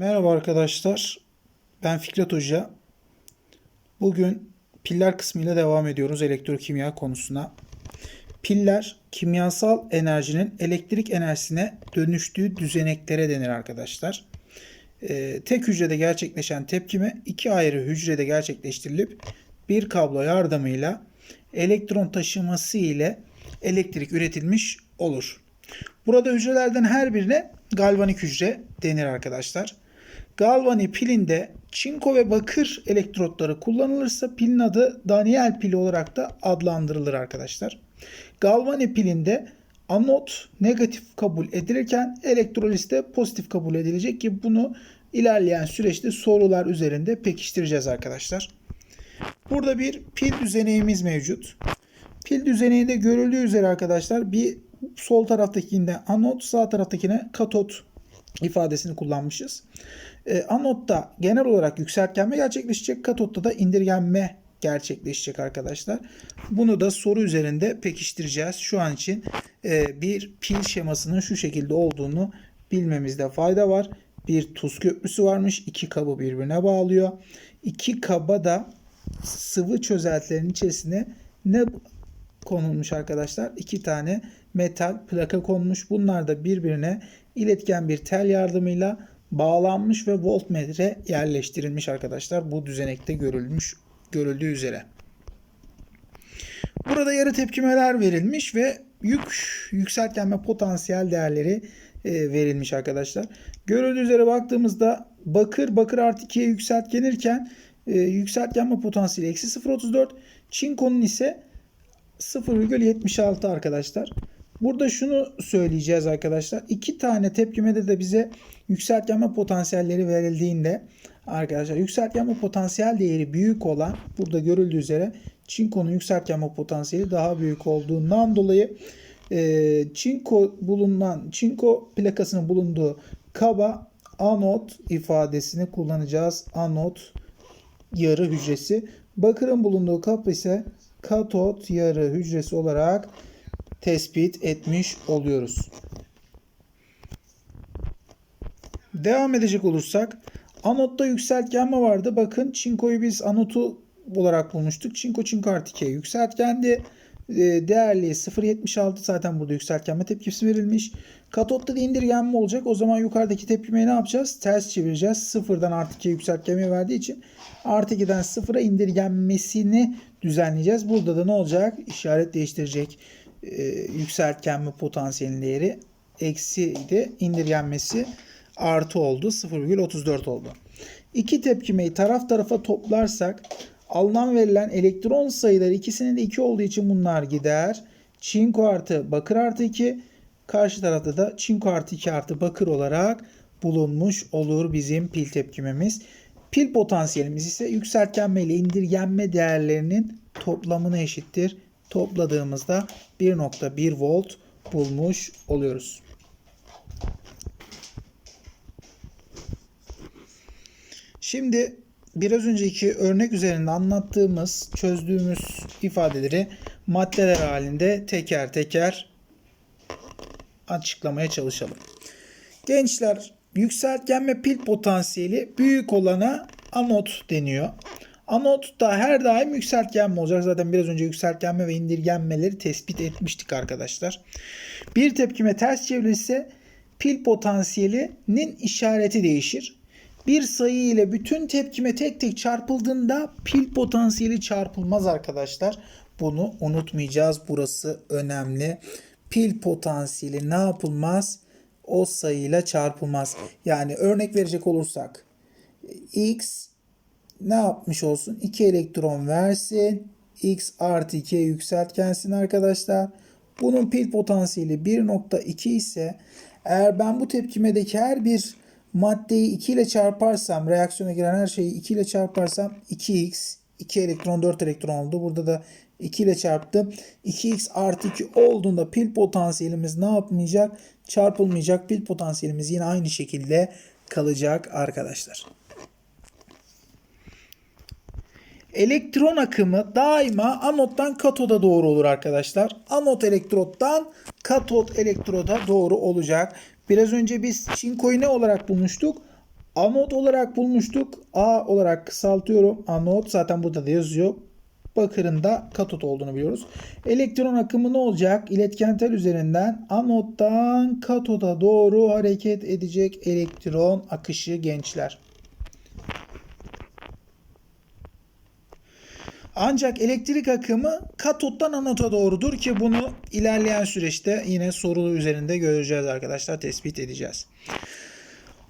Merhaba arkadaşlar. Ben Fikret Hoca. Bugün piller kısmıyla devam ediyoruz elektrokimya konusuna. Piller kimyasal enerjinin elektrik enerjisine dönüştüğü düzeneklere denir arkadaşlar. Ee, tek hücrede gerçekleşen tepkime iki ayrı hücrede gerçekleştirilip bir kablo yardımıyla elektron taşıması ile elektrik üretilmiş olur. Burada hücrelerden her birine galvanik hücre denir arkadaşlar. Galvani pilinde çinko ve bakır elektrotları kullanılırsa pilin adı Daniel pili olarak da adlandırılır arkadaşlar. Galvani pilinde anot negatif kabul edilirken elektrolis de pozitif kabul edilecek ki bunu ilerleyen süreçte sorular üzerinde pekiştireceğiz arkadaşlar. Burada bir pil düzeneğimiz mevcut. Pil düzeneğinde görüldüğü üzere arkadaşlar bir sol taraftakinde anot, sağ taraftakine katot ifadesini kullanmışız. E, anotta genel olarak yükseltgenme gerçekleşecek, katotta da indirgenme gerçekleşecek arkadaşlar. Bunu da soru üzerinde pekiştireceğiz. Şu an için e, bir pil şemasının şu şekilde olduğunu bilmemizde fayda var. Bir tuz köprüsü varmış. iki kabı birbirine bağlıyor. İki kaba da sıvı çözeltilerin içerisine ne konulmuş arkadaşlar? İki tane metal plaka konmuş. Bunlar da birbirine iletken bir tel yardımıyla bağlanmış ve voltmetre yerleştirilmiş arkadaşlar. Bu düzenekte görülmüş görüldüğü üzere. Burada yarı tepkimeler verilmiş ve yük yükseltgenme potansiyel değerleri e, verilmiş arkadaşlar. Görüldüğü üzere baktığımızda bakır bakır artı 2'ye yükseltgenirken e, yükseltgenme potansiyeli eksi 0.34 çinkonun ise 0,76 arkadaşlar. Burada şunu söyleyeceğiz arkadaşlar. İki tane tepkimede de bize yükseltgenme potansiyelleri verildiğinde arkadaşlar yükseltgenme potansiyel değeri büyük olan burada görüldüğü üzere çinkonun yükseltgenme potansiyeli daha büyük olduğundan dolayı e, çinko bulunan çinko plakasının bulunduğu kaba anot ifadesini kullanacağız. Anot yarı hücresi. Bakırın bulunduğu kap ise katot yarı hücresi olarak tespit etmiş oluyoruz. Devam edecek olursak anotta yükseltgenme vardı. Bakın çinkoyu biz anotu olarak bulmuştuk. Çinko çinko artı 2'ye yükseltgendi. Değerli 0.76 zaten burada yükseltgenme tepkisi verilmiş. Katotta da indirgenme olacak. O zaman yukarıdaki tepkimeyi ne yapacağız? Ters çevireceğiz. Sıfırdan artı 2'ye yükseltgenme verdiği için artı 2'den sıfıra indirgenmesini düzenleyeceğiz. Burada da ne olacak? İşaret değiştirecek e, yükseltgenme potansiyelin değeri eksi de indirgenmesi artı oldu. 0,34 oldu. İki tepkimeyi taraf tarafa toplarsak alınan verilen elektron sayıları ikisinin de 2 olduğu için bunlar gider. Çinko artı bakır artı 2 karşı tarafta da çinko artı 2 artı bakır olarak bulunmuş olur bizim pil tepkimemiz. Pil potansiyelimiz ise yükseltgenme ile indirgenme değerlerinin toplamına eşittir. Topladığımızda 1.1 volt bulmuş oluyoruz. Şimdi biraz önceki örnek üzerinde anlattığımız, çözdüğümüz ifadeleri maddeler halinde teker teker açıklamaya çalışalım. Gençler yükseltgenme pil potansiyeli büyük olana anot deniyor. Anot da her daim yükseltgenme olacak. Zaten biraz önce yükseltgenme ve indirgenmeleri tespit etmiştik arkadaşlar. Bir tepkime ters çevrilirse pil potansiyelinin işareti değişir. Bir sayı ile bütün tepkime tek tek çarpıldığında pil potansiyeli çarpılmaz arkadaşlar. Bunu unutmayacağız. Burası önemli. Pil potansiyeli ne yapılmaz? O sayıyla çarpılmaz. Yani örnek verecek olursak x ne yapmış olsun? 2 elektron versin. X artı 2'ye yükseltgensin arkadaşlar. Bunun pil potansiyeli 1.2 ise eğer ben bu tepkimedeki her bir maddeyi 2 ile çarparsam reaksiyona giren her şeyi 2 ile çarparsam 2x 2 elektron 4 elektron oldu. Burada da 2 ile çarptım. 2x artı 2 olduğunda pil potansiyelimiz ne yapmayacak? Çarpılmayacak. Pil potansiyelimiz yine aynı şekilde kalacak arkadaşlar. Elektron akımı daima anottan katoda doğru olur arkadaşlar. Anot elektrottan katot elektroda doğru olacak. Biraz önce biz çinkoyu ne olarak bulmuştuk? Anot olarak bulmuştuk. A olarak kısaltıyorum. Anot zaten burada da yazıyor. Bakırın da katot olduğunu biliyoruz. Elektron akımı ne olacak? İletken tel üzerinden anottan katoda doğru hareket edecek elektron akışı gençler. Ancak elektrik akımı katottan anota doğrudur ki bunu ilerleyen süreçte yine sorulu üzerinde göreceğiz arkadaşlar, tespit edeceğiz.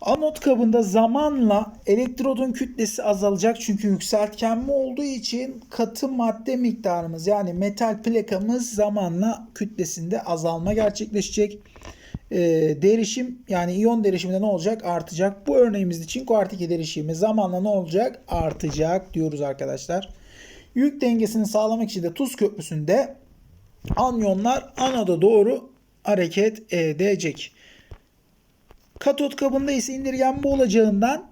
Anot kabında zamanla elektrodun kütlesi azalacak çünkü yükseltgenme olduğu için katı madde miktarımız yani metal plakamız zamanla kütlesinde azalma gerçekleşecek. Ee, derişim yani iyon derişiminde ne olacak? Artacak. Bu örneğimizde çinko artı 2 derişimi zamanla ne olacak? Artacak diyoruz arkadaşlar. Yük dengesini sağlamak için de tuz köprüsünde anyonlar anoda doğru hareket edecek. Katot kabında ise indirgenme olacağından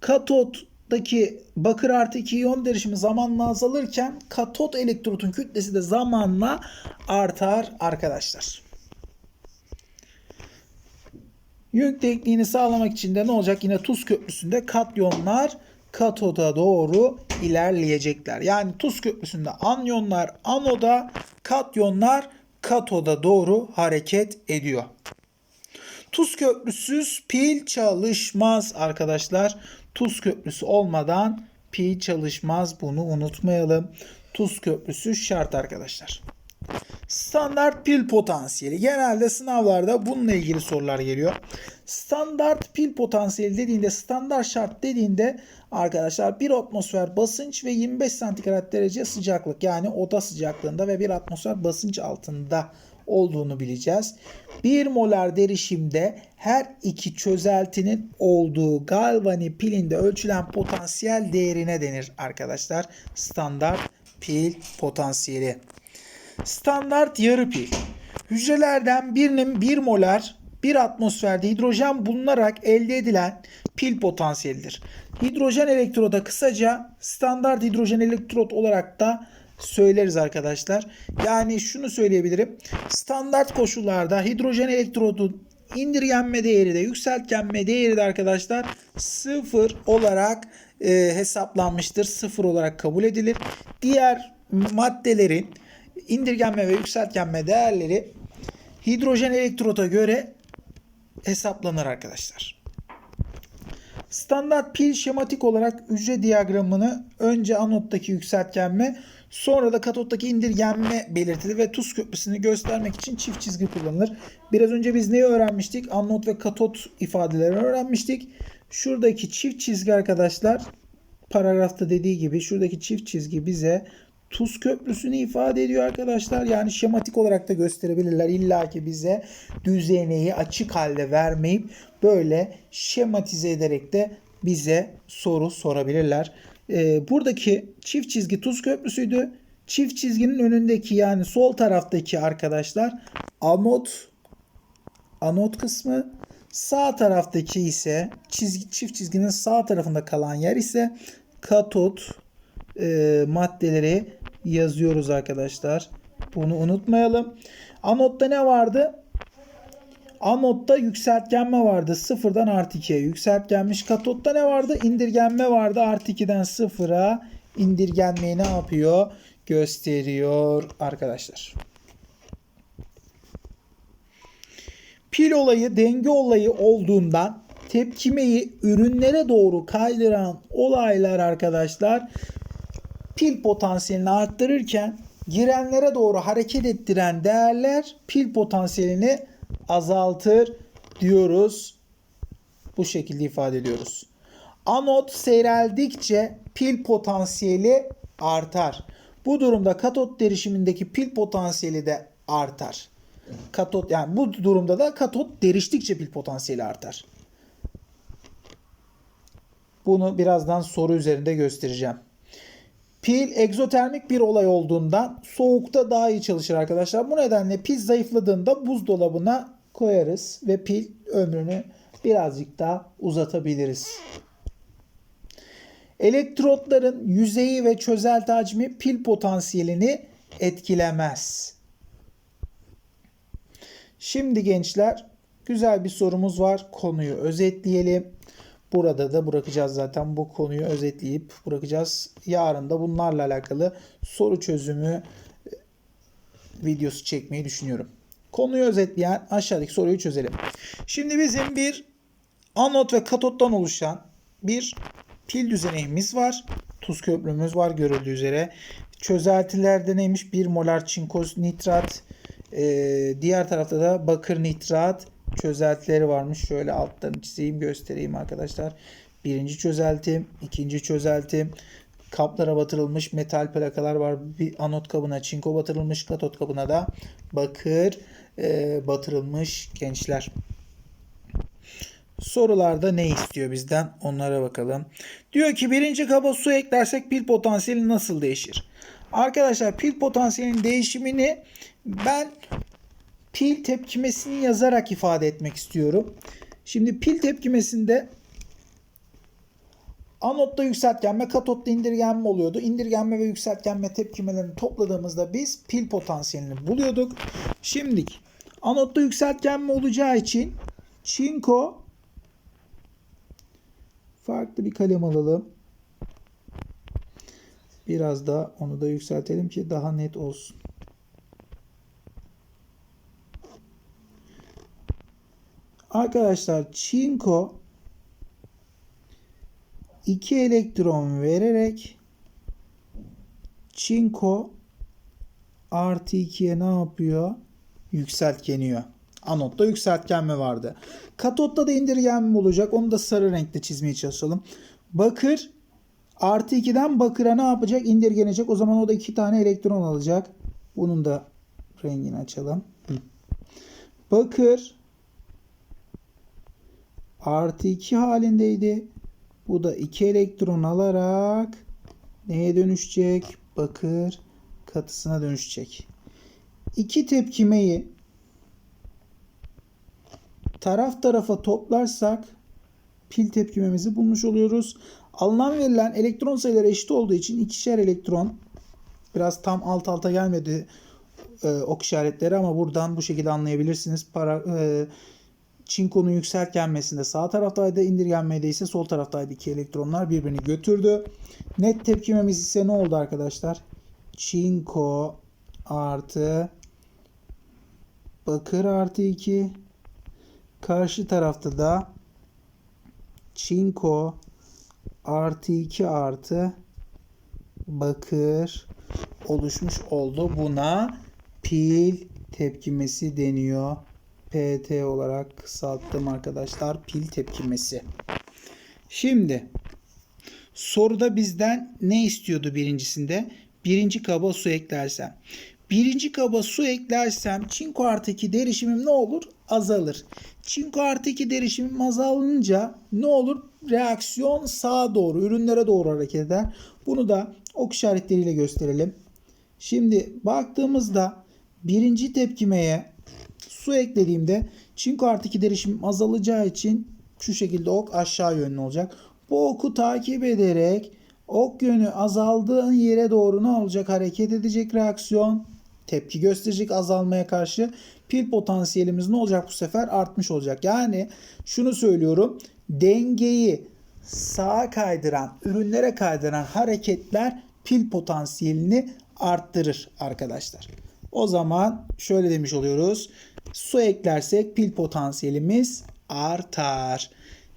katottaki bakır artı 2 iyon derişimi zamanla azalırken katot elektrodun kütlesi de zamanla artar arkadaşlar. Yük denkliğini sağlamak için de ne olacak? Yine tuz köprüsünde katyonlar katoda doğru ilerleyecekler. Yani tuz köprüsünde anyonlar anoda, katyonlar katoda doğru hareket ediyor. Tuz köprüsüz pil çalışmaz arkadaşlar. Tuz köprüsü olmadan pil çalışmaz. Bunu unutmayalım. Tuz köprüsü şart arkadaşlar. Standart pil potansiyeli. Genelde sınavlarda bununla ilgili sorular geliyor. Standart pil potansiyeli dediğinde, standart şart dediğinde arkadaşlar 1 atmosfer basınç ve 25 santigrat derece sıcaklık yani oda sıcaklığında ve 1 atmosfer basınç altında olduğunu bileceğiz. 1 molar derişimde her iki çözeltinin olduğu galvani pilinde ölçülen potansiyel değerine denir arkadaşlar. Standart pil potansiyeli. Standart yarı pil. Hücrelerden birinin 1 molar 1 atmosferde hidrojen bulunarak elde edilen pil potansiyelidir. Hidrojen elektroda kısaca standart hidrojen elektrot olarak da söyleriz arkadaşlar. Yani şunu söyleyebilirim. Standart koşullarda hidrojen elektrodun indirgenme değeri de yükseltgenme değeri de arkadaşlar sıfır olarak e, hesaplanmıştır. Sıfır olarak kabul edilir. Diğer maddelerin indirgenme ve yükseltgenme değerleri hidrojen elektrota göre hesaplanır arkadaşlar. Standart pil şematik olarak hücre diyagramını önce anottaki yükseltgenme sonra da katottaki indirgenme belirtilir ve tuz köprüsünü göstermek için çift çizgi kullanılır. Biraz önce biz neyi öğrenmiştik? Anot ve katot ifadelerini öğrenmiştik. Şuradaki çift çizgi arkadaşlar paragrafta dediği gibi şuradaki çift çizgi bize tuz köprüsünü ifade ediyor arkadaşlar. Yani şematik olarak da gösterebilirler. İlla ki bize düzeneyi açık halde vermeyip böyle şematize ederek de bize soru sorabilirler. Ee, buradaki çift çizgi tuz köprüsüydü. Çift çizginin önündeki yani sol taraftaki arkadaşlar anot anot kısmı sağ taraftaki ise çizgi, çift çizginin sağ tarafında kalan yer ise katot e, maddeleri yazıyoruz arkadaşlar. Bunu unutmayalım. Anotta ne vardı? Anotta yükseltgenme vardı. Sıfırdan artı 2'ye yükseltgenmiş. Katotta ne vardı? İndirgenme vardı. Artı 2'den sıfıra indirgenmeyi ne yapıyor? Gösteriyor arkadaşlar. Pil olayı denge olayı olduğundan tepkimeyi ürünlere doğru kaydıran olaylar arkadaşlar pil potansiyelini arttırırken girenlere doğru hareket ettiren değerler pil potansiyelini azaltır diyoruz. Bu şekilde ifade ediyoruz. Anot seyreldikçe pil potansiyeli artar. Bu durumda katot derişimindeki pil potansiyeli de artar. Katot yani bu durumda da katot deriştikçe pil potansiyeli artar. Bunu birazdan soru üzerinde göstereceğim. Pil egzotermik bir olay olduğundan soğukta daha iyi çalışır arkadaşlar. Bu nedenle pil zayıfladığında buzdolabına koyarız ve pil ömrünü birazcık daha uzatabiliriz. Elektrotların yüzeyi ve çözelti hacmi pil potansiyelini etkilemez. Şimdi gençler güzel bir sorumuz var. Konuyu özetleyelim. Burada da bırakacağız zaten bu konuyu özetleyip bırakacağız. Yarın da bunlarla alakalı soru çözümü e, videosu çekmeyi düşünüyorum. Konuyu özetleyen aşağıdaki soruyu çözelim. Şimdi bizim bir anot ve katottan oluşan bir pil düzenimiz var. Tuz köprümüz var görüldüğü üzere. Çözeltilerde neymiş? 1 molar çinko nitrat. Ee, diğer tarafta da bakır nitrat çözeltileri varmış. Şöyle altlarını çizeyim göstereyim arkadaşlar. Birinci çözeltim, ikinci çözeltim. Kaplara batırılmış metal plakalar var. Bir anot kabına çinko batırılmış, katot kabına da bakır e, batırılmış gençler. Sorularda ne istiyor bizden onlara bakalım. Diyor ki birinci kaba su eklersek pil potansiyeli nasıl değişir? Arkadaşlar pil potansiyelinin değişimini ben pil tepkimesini yazarak ifade etmek istiyorum. Şimdi pil tepkimesinde anotta yükseltgenme, katotta indirgenme oluyordu. İndirgenme ve yükseltgenme tepkimelerini topladığımızda biz pil potansiyelini buluyorduk. Şimdi anotta yükseltgenme olacağı için çinko farklı bir kalem alalım. Biraz da onu da yükseltelim ki daha net olsun. Arkadaşlar çinko 2 elektron vererek çinko artı 2'ye ne yapıyor? Yükseltgeniyor. Anotta yükseltgenme vardı. Katotta da indirgenme olacak. Onu da sarı renkte çizmeye çalışalım. Bakır artı 2'den bakıra ne yapacak? İndirgenecek. O zaman o da 2 tane elektron alacak. Bunun da rengini açalım. Bakır artı 2 halindeydi. Bu da 2 elektron alarak neye dönüşecek? Bakır katısına dönüşecek. İki tepkimeyi taraf tarafa toplarsak pil tepkimemizi bulmuş oluyoruz. Alınan verilen elektron sayıları eşit olduğu için ikişer elektron biraz tam alt alta gelmedi e, ok işaretleri ama buradan bu şekilde anlayabilirsiniz. Para, e, çinkonun yükseltgenmesinde sağ taraftaydı, indirgenmede ise sol taraftaydı. iki elektronlar birbirini götürdü. Net tepkimemiz ise ne oldu arkadaşlar? Çinko artı bakır artı 2 karşı tarafta da çinko artı 2 artı bakır oluşmuş oldu. Buna pil tepkimesi deniyor. PT olarak kısalttım arkadaşlar. Pil tepkimesi. Şimdi soruda bizden ne istiyordu birincisinde? Birinci kaba su eklersem. Birinci kaba su eklersem çinko artı 2 derişimim ne olur? Azalır. Çinko artı 2 derişimim azalınca ne olur? Reaksiyon sağa doğru, ürünlere doğru hareket eder. Bunu da ok işaretleriyle gösterelim. Şimdi baktığımızda birinci tepkimeye su eklediğimde çinko artı 2 derişim azalacağı için şu şekilde ok aşağı yönlü olacak. Bu oku takip ederek ok yönü azaldığın yere doğru ne olacak? Hareket edecek reaksiyon. Tepki gösterecek azalmaya karşı. Pil potansiyelimiz ne olacak bu sefer? Artmış olacak. Yani şunu söylüyorum. Dengeyi sağa kaydıran, ürünlere kaydıran hareketler pil potansiyelini arttırır arkadaşlar. O zaman şöyle demiş oluyoruz. Su eklersek pil potansiyelimiz artar.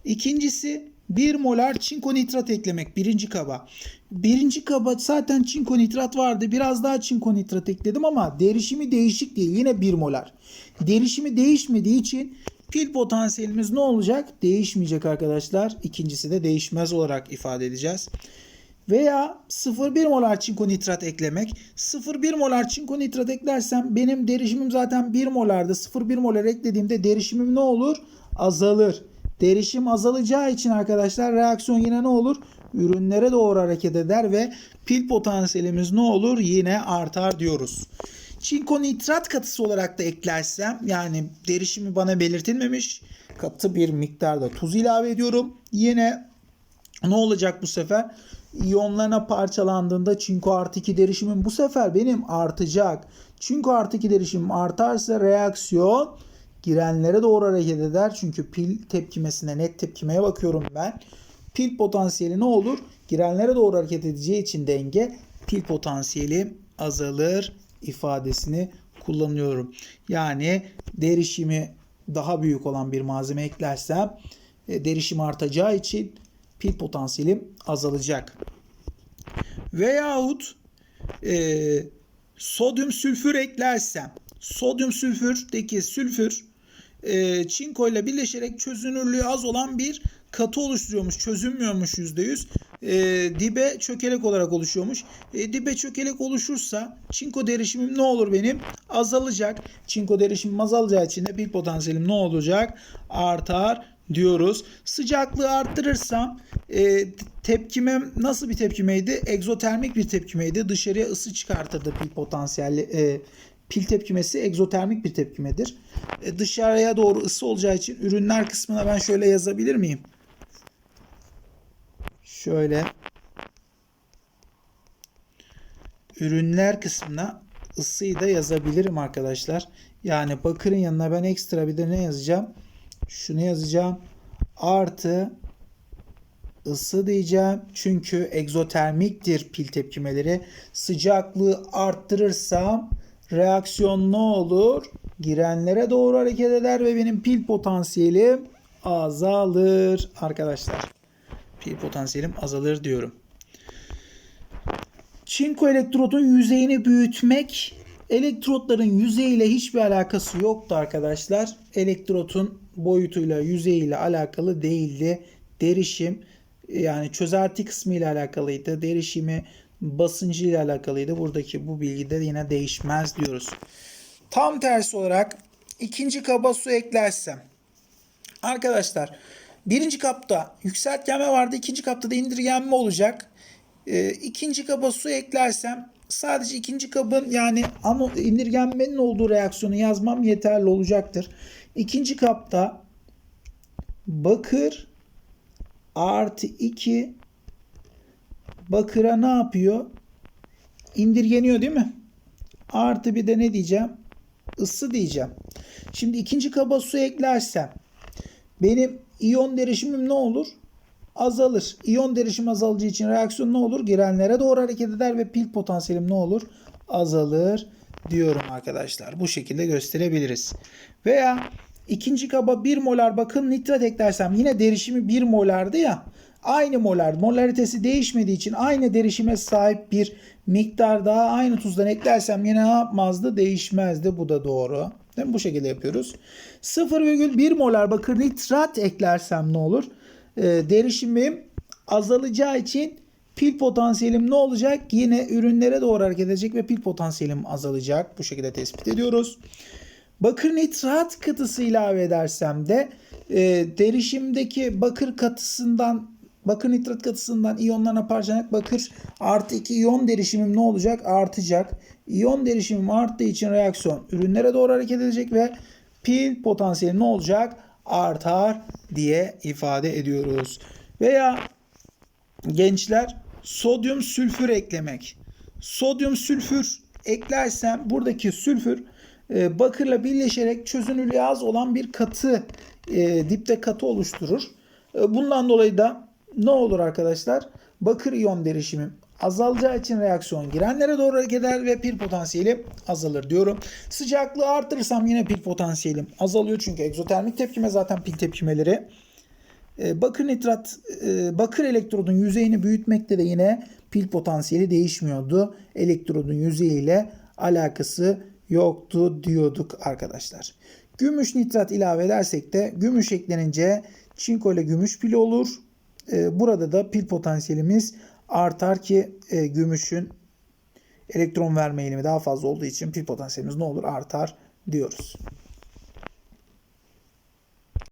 İkincisi 1 molar çinko nitrat eklemek birinci kaba. Birinci kaba zaten çinko nitrat vardı. Biraz daha çinko nitrat ekledim ama derişimi değişik değil. Yine 1 molar. Derişimi değişmediği için pil potansiyelimiz ne olacak? Değişmeyecek arkadaşlar. İkincisi de değişmez olarak ifade edeceğiz. Veya 0,1 molar çinko nitrat eklemek. 0,1 molar çinko nitrat eklersem benim derişimim zaten 1 molardı. 0,1 molar eklediğimde derişimim ne olur? Azalır. Derişim azalacağı için arkadaşlar reaksiyon yine ne olur? Ürünlere doğru hareket eder ve pil potansiyelimiz ne olur? Yine artar diyoruz. Çinko nitrat katısı olarak da eklersem yani derişimi bana belirtilmemiş katı bir miktarda tuz ilave ediyorum. Yine ne olacak bu sefer? İyonlarına parçalandığında çinko artı 2 derişimim bu sefer benim artacak. Çinko artı 2 derişimim artarsa reaksiyon girenlere doğru hareket eder. Çünkü pil tepkimesine net tepkimeye bakıyorum ben. Pil potansiyeli ne olur? Girenlere doğru hareket edeceği için denge pil potansiyeli azalır ifadesini kullanıyorum. Yani derişimi daha büyük olan bir malzeme eklersem e, derişim artacağı için pil potansiyelim azalacak. Veyahut e, sodyum sülfür eklersem sodyum sülfürdeki sülfür e, çinko ile birleşerek çözünürlüğü az olan bir katı oluşturuyormuş. Çözünmüyormuş %100. E, dibe çökelek olarak oluşuyormuş. E, dibe çökelek oluşursa çinko derişimim ne olur benim? Azalacak. Çinko derişimim azalacağı için de pil potansiyelim ne olacak? Artar diyoruz. Sıcaklığı arttırırsam e, tepkimem nasıl bir tepkimeydi? Egzotermik bir tepkimeydi. Dışarıya ısı çıkartırdı pil potansiyelli e, pil tepkimesi egzotermik bir tepkimedir. E, dışarıya doğru ısı olacağı için ürünler kısmına ben şöyle yazabilir miyim? Şöyle ürünler kısmına ısıyı da yazabilirim arkadaşlar. Yani bakırın yanına ben ekstra bir de ne yazacağım? Şunu yazacağım. Artı ısı diyeceğim. Çünkü egzotermiktir pil tepkimeleri. Sıcaklığı arttırırsam reaksiyon ne olur? Girenlere doğru hareket eder ve benim pil potansiyelim azalır arkadaşlar. Pil potansiyelim azalır diyorum. Çinko elektrodun yüzeyini büyütmek elektrotların yüzeyiyle hiçbir alakası yoktu arkadaşlar. Elektrotun boyutuyla yüzeyiyle alakalı değildi. Derişim yani çözelti kısmı ile alakalıydı. Derişimi basıncı ile alakalıydı. Buradaki bu bilgi de yine değişmez diyoruz. Tam tersi olarak ikinci kaba su eklersem arkadaşlar birinci kapta yükseltgenme vardı. ikinci kapta da indirgenme olacak. E, ikinci kaba su eklersem sadece ikinci kabın yani indirgenmenin olduğu reaksiyonu yazmam yeterli olacaktır. İkinci kapta bakır artı 2 bakıra ne yapıyor? İndirgeniyor değil mi? Artı bir de ne diyeceğim? Isı diyeceğim. Şimdi ikinci kaba su eklersem benim iyon derişimim ne olur? Azalır. İyon derişim azalacağı için reaksiyon ne olur? Girenlere doğru hareket eder ve pil potansiyelim ne olur? Azalır diyorum arkadaşlar. Bu şekilde gösterebiliriz. Veya ikinci kaba 1 molar bakın nitrat eklersem yine derişimi 1 molardı ya aynı molar molaritesi değişmediği için aynı derişime sahip bir miktar daha aynı tuzdan eklersem yine ne yapmazdı? Değişmezdi. Bu da doğru. Değil mi? Bu şekilde yapıyoruz. 0,1 molar bakır nitrat eklersem ne olur? Ee, derişimim azalacağı için pil potansiyelim ne olacak? Yine ürünlere doğru hareket edecek ve pil potansiyelim azalacak. Bu şekilde tespit ediyoruz. Bakır nitrat katısı ilave edersem de e, derişimdeki bakır katısından bakır nitrat katısından iyonlarına parçalanak bakır artı 2 iyon derişimim ne olacak? Artacak. İyon derişimim arttığı için reaksiyon ürünlere doğru hareket edecek ve pil potansiyeli ne olacak? Artar diye ifade ediyoruz. Veya gençler sodyum sülfür eklemek. Sodyum sülfür eklersem buradaki sülfür e, bakırla birleşerek çözünürlüğü az olan bir katı e, dipte katı oluşturur. E, bundan dolayı da ne olur arkadaşlar? Bakır iyon derişimim azalacağı için reaksiyon girenlere doğru hareket eder ve pil potansiyelim azalır diyorum. Sıcaklığı arttırırsam yine pil potansiyelim azalıyor çünkü egzotermik tepkime zaten pil tepkimeleri. Ee, bakır nitrat, e, bakır elektrodun yüzeyini büyütmekte de yine pil potansiyeli değişmiyordu. Elektrodun yüzeyiyle alakası yoktu diyorduk arkadaşlar. Gümüş nitrat ilave edersek de gümüş eklenince çinko ile gümüş pili olur. Ee, burada da pil potansiyelimiz artar ki e, gümüşün elektron verme eğilimi daha fazla olduğu için pil potansiyelimiz ne olur artar diyoruz.